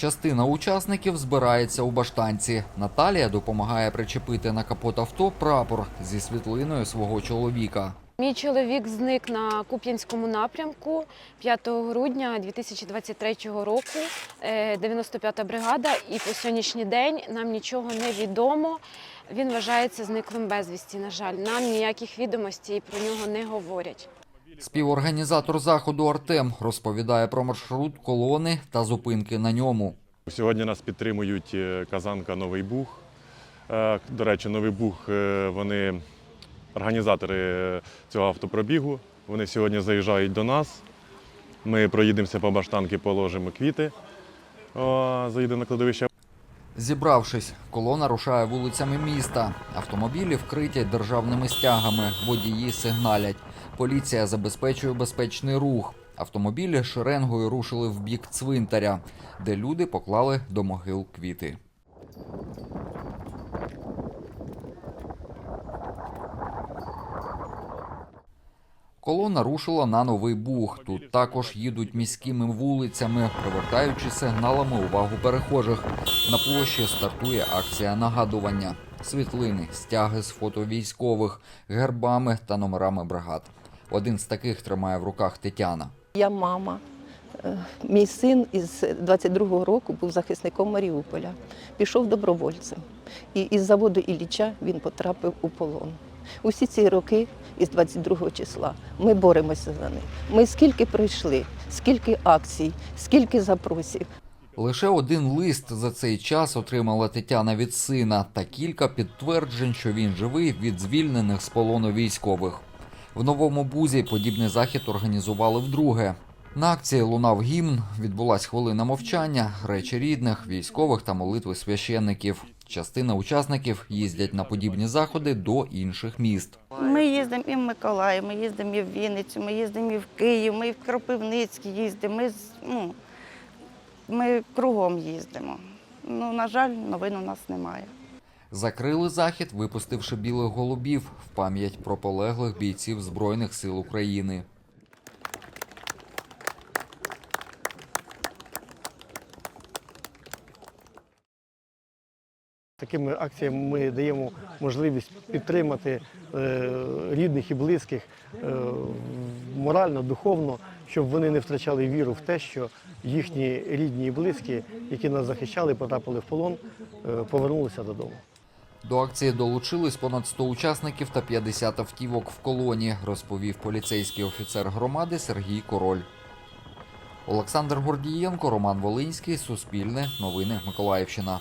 Частина учасників збирається у баштанці. Наталія допомагає причепити на капот авто прапор зі світлиною свого чоловіка. Мій чоловік зник на Куп'янському напрямку 5 грудня 2023 року. Е, 95-та бригада, і по сьогоднішній день нам нічого не відомо. Він вважається зниклим безвісті. На жаль, нам ніяких відомостей про нього не говорять. Співорганізатор заходу Артем розповідає про маршрут колони та зупинки на ньому. Сьогодні нас підтримують е, Казанка Новий Буг. Е, До речі, Новий Буг е, вони організатори цього автопробігу. Вони сьогодні заїжджають до нас. Ми проїдемося по баштанки, положимо квіти. О, Заїдемо на кладовище. Зібравшись, колона рушає вулицями міста. Автомобілі вкриті державними стягами, водії сигналять. Поліція забезпечує безпечний рух. Автомобілі шеренгою рушили в бік цвинтаря, де люди поклали до могил квіти. Колона рушила на новий буг. Тут також їдуть міськими вулицями, привертаючи сигналами увагу перехожих. На площі стартує акція нагадування. Світлини, стяги з фото військових, гербами та номерами бригад. Один з таких тримає в руках Тетяна. Я мама. Е, Мій син із 22-го року був захисником Маріуполя, пішов добровольцем. І із заводу Ілліча він потрапив у полон. Усі ці роки, із 22-го числа, ми боремося за них. Ми скільки пройшли, скільки акцій, скільки запросів. Лише один лист за цей час отримала Тетяна від сина та кілька підтверджень, що він живий від звільнених з полону військових. В новому бузі подібний захід організували вдруге. На акції лунав гімн, відбулась хвилина мовчання, речі рідних, військових та молитви священників. Частина учасників їздять на подібні заходи до інших міст. Ми їздимо і в Миколаїв, ми їздимо і в Вінницю, ми їздимо і в Київ, ми і в Кропивницький їздимо. Ми, ну, ми кругом їздимо. Ну, на жаль, новин у нас немає. Закрили захід, випустивши білих голубів в пам'ять про полеглих бійців Збройних сил України. Такими акціями ми даємо можливість підтримати е, рідних і близьких е, морально, духовно, щоб вони не втрачали віру в те, що їхні рідні і близькі, які нас захищали, потрапили в полон, е, повернулися додому. До акції долучились понад 100 учасників та 50 автівок в колоні, розповів поліцейський офіцер громади Сергій Король. Олександр Гордієнко, Роман Волинський, Суспільне, Новини Миколаївщина.